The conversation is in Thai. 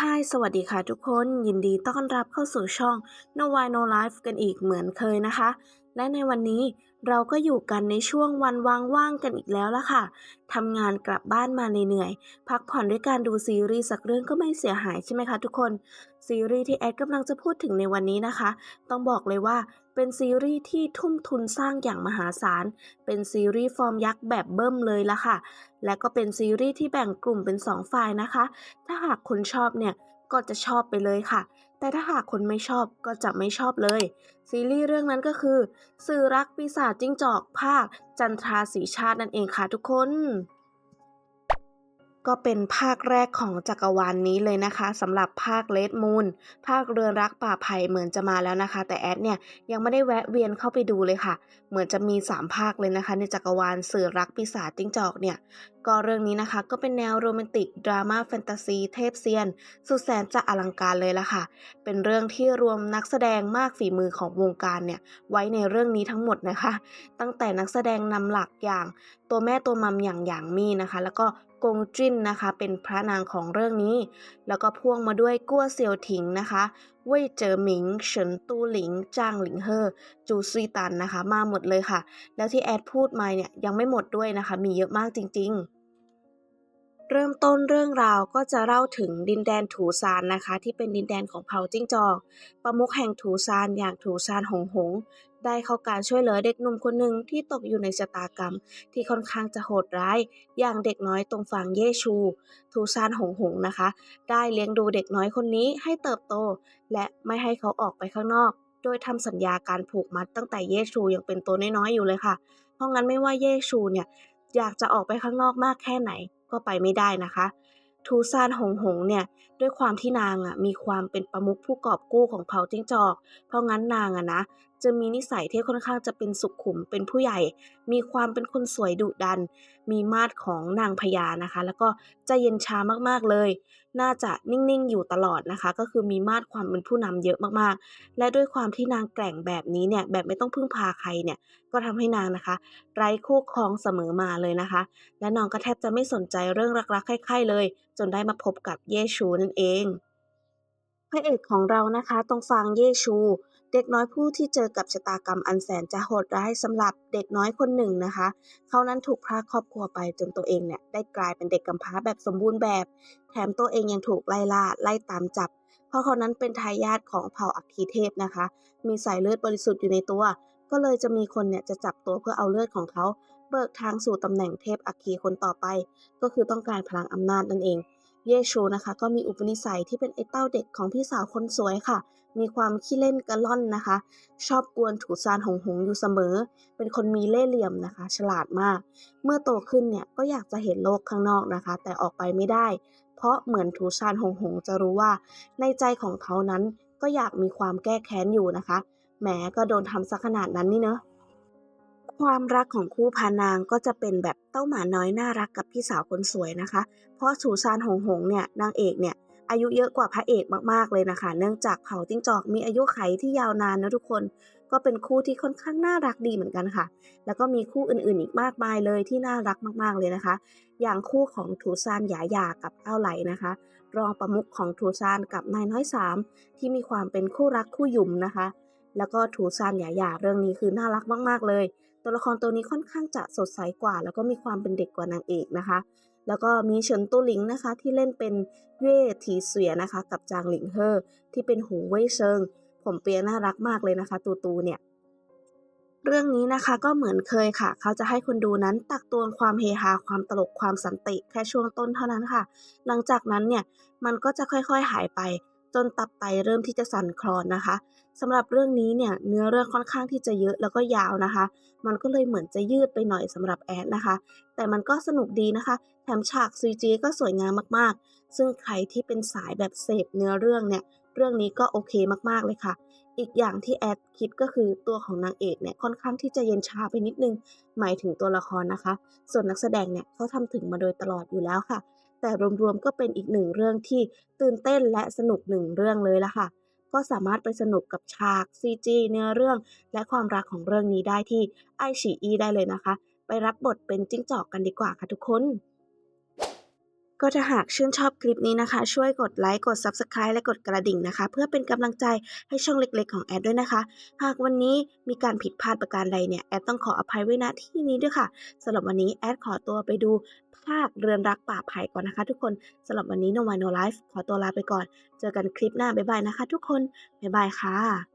ฮายสวัสดีค่ะทุกคน ยินดีต้อนรับเข้าสู่ช่อง No Why No Life กันอีกเหมือนเคยนะคะ และในวันนี้เราก็อยู่กันในช่วงวันว่างๆกันอีกแล้วละค่ะทำงานกลับบ้านมาเหนื่อยๆพักผ่อนด้วยการดูซีรีส์สักเรื่องก็ไม่เสียหายใช่ไหมคะทุกคน ซีรีส์ที่แอดกำลังจะพูดถึงในวันนี้นะคะ ต้องบอกเลยว่า เป็นซีรีส์ที่ทุ่มทุนสร้างอย่างมหาศาล เป็นซีรีส์ฟอร์มยักษ์แบบเบิ้มเลยละค่ะ และก็เป็นซีรีส์ที่แบ่งกลุ่มเป็น 2 ฝ่ายนะคะ ถ้าหากคนชอบเนี่ยก็จะชอบไปเลยค่ะ แต่ถ้าหากคนไม่ชอบก็จะไม่ชอบเลย ซีรีส์เรื่องนั้นก็คือ สื่อรักปีศาจจิ้งจอกภาค จันทราสีชาตินั่นเองค่ะทุกคน ก็เป็นภาคแรกของจักรวาลนนี้เลยนะคะสำหรับภาคเลดมูนภาคเรือนรักป่าไผ่เหมือนจะมาแล้วนะคะ แต่แอดเนี่ยยังไม่ได้แวะเวียนเข้าไปดูเลยค่ะ เหมือนจะมี 3 ภาคเลยนะคะ ในจักรวาลสื่อรักปีศาจจิ้งจอกเนี่ยก็เรื่องนี้นะคะก็เป็นแนวโรแมนติก ดราม่าแฟนตาซี เทพเซียน สุดแสนจะอลังการเลยละค่ะ เป็นเรื่องที่รวมนักแสดงมากฝีมือของวงการเนี่ยไว้ในเรื่องนี้ทั้งหมดนะคะ ตั้งแต่นักแสดงนำหลักอย่างตัวแม่ตัวมัมอย่างหยางมี่นะคะ แล้วก็ กงจิ้นนะคะ เป็นพระนางของเรื่องนี้ แล้วก็พ่วงมาด้วยกั้วเซียวถิงนะคะเว่ยเจอหมิงเฉินตู้หลิงจางหลิงเฮอจูซุยตันนะคะ มาหมดเลยค่ะ แล้วที่แอดพูดมาเนี่ยยังไม่หมดด้วยนะคะ มีเยอะมากจริง ๆ เริ่มต้นเรื่องราวก็จะเล่าถึงดินแดนถูซานนะคะ ที่เป็นดินแดนของเผ่าจิ้งจอก ประมุขแห่งถูซานอย่างถูซานหงหง ได้เข้าการช่วยเหลือเด็กหนุ่มคนหนึ่งที่ตกอยู่ในชะตากรรม ที่ค่อนข้างจะโหดร้าย อย่างเด็กน้อยตรงฝั่งเยชูทูซานหงหงนะคะ ได้เลี้ยงดูเด็กน้อยคนนี้ให้เติบโต และไม่ให้เขาออกไปข้างนอก โดยทำสัญญาการผูกมัดตั้งแต่เยชูยังเป็นตัวน้อยๆอยู่เลยค่ะ เพราะงั้นไม่ว่าเยชูเนี่ยอยากจะออกไปข้างนอกมากแค่ไหนก็ไปไม่ได้นะคะทูซานหงหงเนี่ยด้วยความที่นางอะมีความเป็นประมุขผู้กอบกู้ของเผ่าจิ้งจอก เพราะงั้นนางอะนะ จะมีนิสัยที่ค่อนข้างจะเป็นสุขุมเป็นผู้ใหญ่ มีความเป็นคนสวยดุดัน มีมาดของนางพญานะคะ แล้วก็ใจเย็นชามากๆเลย น่าจะนิ่งๆอยู่ตลอดนะคะ ก็คือมีมาดความเป็นผู้นำเยอะมากๆ และด้วยความที่นางแกร่งแบบนี้เนี่ยแบบไม่ต้องพึ่งพาใครเนี่ยก็ทำให้นางนะคะ ไร้คู่ครองเสมอมาเลยนะคะ และน้องก็แทบจะไม่สนใจเรื่องรักๆใครๆเลย จนได้มาพบกับเยชูนั่นเอง พระเอกของเรานะคะตรงฟางเยชู เด็กน้อยผู้ที่เจอกับชะตากรรมอันแสนจะโหดร้ายสำหรับเด็กน้อยคนหนึ่งนะคะ เขานั้นถูกพรากครอบครัวไปจนตัวเองเนี่ยได้กลายเป็นเด็กกำพร้าแบบสมบูรณ์แบบ แถมตัวเองยังถูกไล่ล่าไล่ตามจับ เพราะเขานั้นเป็นทายาทของเผ่าอัคคีเทพนะคะ มีสายเลือดบริสุทธิ์อยู่ในตัว ก็เลยจะมีคนเนี่ยจะจับตัวเพื่อเอาเลือดของเขา เบิกทางสู่ตำแหน่งเทพอัคคีคนต่อไป ก็คือต้องการพลังอำนาจนั่นเอง เยชูนะคะ ก็มีอุปนิสัยที่เป็นไอ้เต้าเด็กของพี่สาวคนสวยค่ะ มีความขี้เล่นกระล่อนนะคะ ชอบกวนถูซานหงหงอยู่เสมอ เป็นคนมีเล่ห์เหลี่ยมนะคะ ฉลาดมาก เมื่อโตขึ้นเนี่ยก็อยากจะเห็นโลกข้างนอกนะคะ แต่ออกไปไม่ได้ เพราะเหมือนถูซานหงหงจะรู้ว่า ในใจของเขานั้นก็อยากมีความแก้แค้นอยู่นะคะแหมก็โดนทำซะขนาดนั้นนี่เนอะ ความรักของคู่พานางก็จะเป็นแบบเต้าหมาน้อยน่ารักกับพี่สาวคนสวยนะคะ เพราะสูซานหงหงเนี่ยนางเอกเนี่ยอายุเยอะกว่าพระเอกมากๆเลยนะคะ เนื่องจากเผ่าจิ้งจอกมีอายุไขที่ยาวนานนะทุกคน ก็เป็นคู่ที่ค่อนข้างน่ารักดีเหมือนกันค่ะ แล้วก็มีคู่อื่นๆอีกมากมายเลยที่น่ารักมากๆเลยนะคะ อย่างคู่ของถูซานหยาหยากับเต้าไหลนะคะ รองประมุขของถูซานกับนายน้อยสามที่มีความเป็นคู่รักคู่หยุ่มนะคะ แล้วก็ถูซานหยาหยาเรื่องนี้คือน่ารักมากๆเลย ตัวละครตัวนี้ค่อนข้างจะสดใสกว่า แล้วก็มีความเป็นเด็กกว่านางเอกนะคะ แล้วก็มีเฉินตู้หลิงนะคะ ที่เล่นเป็นเย่ทีเสวียนะคะ กับจางหลิงเฮอที่เป็นหูเว่ยเซิง ผมเปียน่ารักมากเลยนะคะ ตูตูเนี่ยเรื่องนี้นะคะก็เหมือนเคยค่ะ เขาจะให้คนดูนั้นตักตวงความเฮฮาความตลกความสันติแค่ช่วงต้นเท่านั้นค่ะ หลังจากนั้นเนี่ยมันก็จะค่อยๆหายไป จนตับไตเริ่มที่จะสั่นคลอนนะคะสำหรับเรื่องนี้เนี่ยเนื้อเรื่องค่อนข้างที่จะเยอะแล้วก็ยาวนะคะ มันก็เลยเหมือนจะยืดไปหน่อยสำหรับแอดนะคะ แต่มันก็สนุกดีนะคะ แถมฉาก CG ก็สวยงามมากๆ ซึ่งใครที่เป็นสายแบบเสพเนื้อเรื่องเนี่ยเรื่องนี้ก็โอเคมากๆเลยค่ะ อีกอย่างที่แอดคิดก็คือตัวของนางเอกเนี่ยค่อนข้างที่จะเย็นชาไปนิดนึง หมายถึงตัวละครนะคะ ส่วนนักแสดงเนี่ยเขาทำถึงมาโดยตลอดอยู่แล้วค่ะ แต่รวมๆก็เป็นอีกหนึ่งเรื่องที่ตื่นเต้นและสนุกหนึ่งเรื่องเลยละค่ะ ก็สามารถไปสนุกกับฉาก CG เนื้อเรื่อง และความรักของเรื่องนี้ได้ที่ไอฉีอีได้เลยนะคะ ไปรับบทเป็นจิ้งจอกกันดีกว่าค่ะทุกคน ก็ถ้าหากชื่นชอบคลิปนี้นะคะ ช่วยกดไลค์ กด Subscribe และกดกระดิ่งนะคะ เพื่อเป็นกำลังใจให้ช่องเล็กๆของแอดด้วยนะคะ หากวันนี้มีการผิดพลาดประการใดเนี่ยแอดต้องขออภัยไว้ณที่นี้ด้วยค่ะสำหรับวันนี้แอดขอตัวไปดูภาคเรือนรักป่าไผ่ก่อนนะคะ ทุกคนสำหรับวันนี้ No Why No Life ขอตัวลาไปก่อน เจอกันคลิปหน้าบ๊ายบายนะคะ ทุกคนบ๊ายบายค่ะ